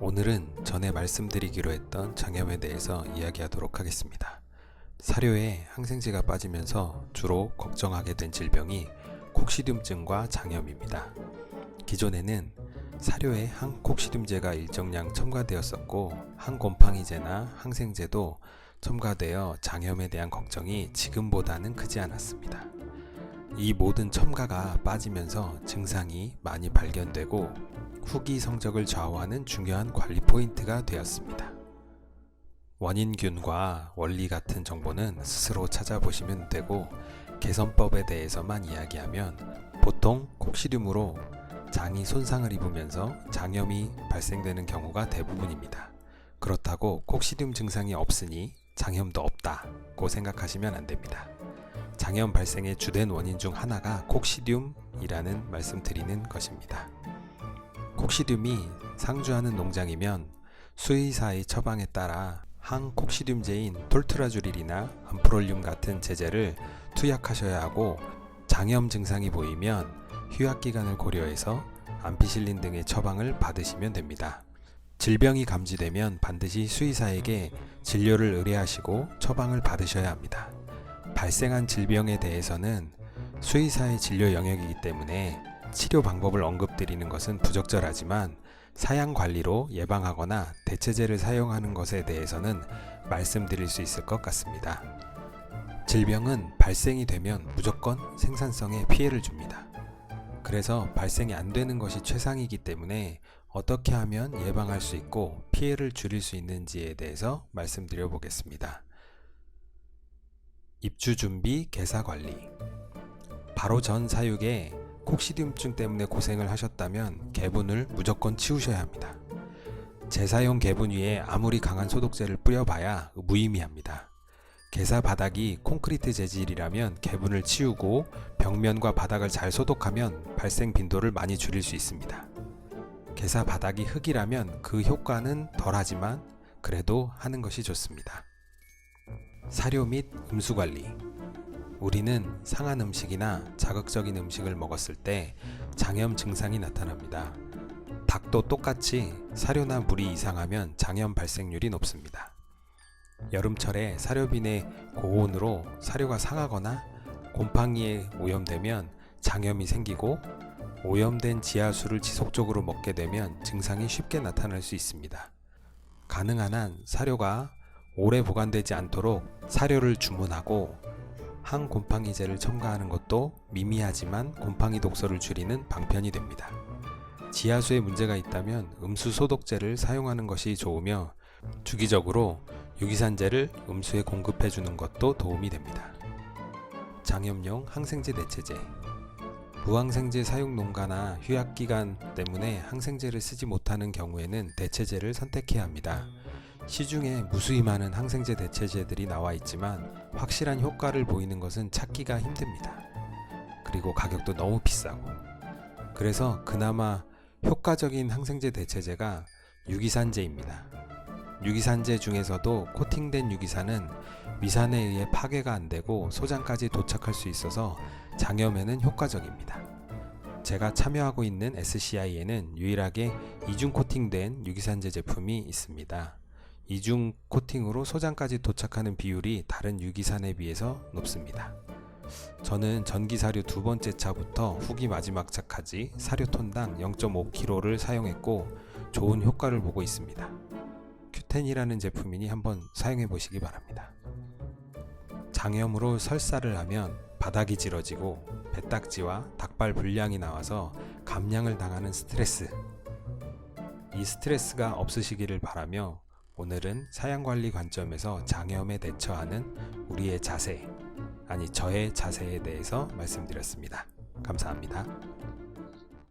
오늘은 전에 말씀드리기로 했던 장염에 대해서 이야기하도록 하겠습니다. 사료에 항생제가 빠지면서 주로 걱정하게 된 질병이 콕시듐증과 장염입니다. 기존에는 사료에 항콕시듐제가 일정량 첨가되었었고 항곰팡이제나 항생제도 첨가되어 장염에 대한 걱정이 지금보다는 크지 않았습니다. 이 모든 첨가가 빠지면서 증상이 많이 발견되고 후기 성적을 좌우하는 중요한 관리 포인트가 되었습니다. 원인균과 원리 같은 정보는 스스로 찾아보시면 되고 개선법에 대해서만 이야기하면 보통 콕시듐으로 장이 손상을 입으면서 장염이 발생되는 경우가 대부분입니다. 그렇다고 콕시듐 증상이 없으니 장염도 없다고 생각하시면 안 됩니다. 장염 발생의 주된 원인 중 하나가 콕시듐이라는 말씀드리는 것입니다. 콕시듐이 상주하는 농장이면 수의사의 처방에 따라 항콕시듐제인 톨트라주릴이나 암프롤륨 같은 제제를 투약하셔야 하고 장염 증상이 보이면 휴약 기간을 고려해서 암피실린 등의 처방을 받으시면 됩니다. 질병이 감지되면 반드시 수의사에게 진료를 의뢰하시고 처방을 받으셔야 합니다. 발생한 질병에 대해서는 수의사의 진료 영역이기 때문에 치료 방법을 언급드리는 것은 부적절하지만 사양 관리로 예방하거나 대체제를 사용하는 것에 대해서는 말씀드릴 수 있을 것 같습니다. 질병은 발생이 되면 무조건 생산성에 피해를 줍니다. 그래서 발생이 안 되는 것이 최상이기 때문에 어떻게 하면 예방할 수 있고 피해를 줄일 수 있는지에 대해서 말씀드려 보겠습니다. 입주 준비, 개사 관리. 바로 전 사육에 콕시듐증 때문에 고생을 하셨다면 개분을 무조건 치우셔야 합니다. 재사용 개분 위에 아무리 강한 소독제를 뿌려봐야 무의미합니다. 개사 바닥이 콘크리트 재질이라면 개분을 치우고 벽면과 바닥을 잘 소독하면 발생 빈도를 많이 줄일 수 있습니다. 개사 바닥이 흙이라면 그 효과는 덜하지만 그래도 하는 것이 좋습니다. 사료 및 음수 관리. 우리는 상한 음식이나 자극적인 음식을 먹었을 때 장염 증상이 나타납니다. 닭도 똑같이 사료나 물이 이상하면 장염 발생률이 높습니다. 여름철에 사료빈의 고온으로 사료가 상하거나 곰팡이에 오염되면 장염이 생기고 오염된 지하수를 지속적으로 먹게 되면 증상이 쉽게 나타날 수 있습니다. 가능한 한 사료가 오래 보관되지 않도록 사료를 주문하고 항 곰팡이제를 첨가하는 것도 미미하지만 곰팡이 독소를 줄이는 방편이 됩니다. 지하수에 문제가 있다면 음수 소독제를 사용하는 것이 좋으며 주기적으로 유기산제를 음수에 공급해 주는 것도 도움이 됩니다. 장염용 항생제 대체제 무항생제 사용 농가나 휴약 기간 때문에 항생제를 쓰지 못하는 경우에는 대체제를 선택해야 합니다. 시중에 무수히 많은 항생제 대체제들이 나와 있지만 확실한 효과를 보이는 것은 찾기가 힘듭니다. 그리고 가격도 너무 비싸고. 그래서 그나마 효과적인 항생제 대체제가 유기산제입니다. 유기산제 중에서도 코팅된 유기산은 미산에 의해 파괴가 안 되고 소장까지 도착할 수 있어서 장염에는 효과적입니다. 제가 참여하고 있는 SCI에는 유일하게 이중 코팅된 유기산제 제품이 있습니다. 이중 코팅으로 소장까지 도착하는 비율이 다른 유기산에 비해서 높습니다. 저는 전기 사료 두 번째 차부터 후기 마지막 차까지 사료 톤당 0.5kg를 사용했고 좋은 효과를 보고 있습니다. 큐텐이라는 제품이니 한번 사용해 보시기 바랍니다. 장염으로 설사를 하면 바닥이 질어지고 배딱지와 닭발 불량이 나와서 감량을 당하는 스트레스. 이 스트레스가 없으시기를 바라며 오늘은 사양관리 관점에서 장염에 대처하는 우리의 자세, 아니 저의 자세에 대해서 말씀드렸습니다. 감사합니다.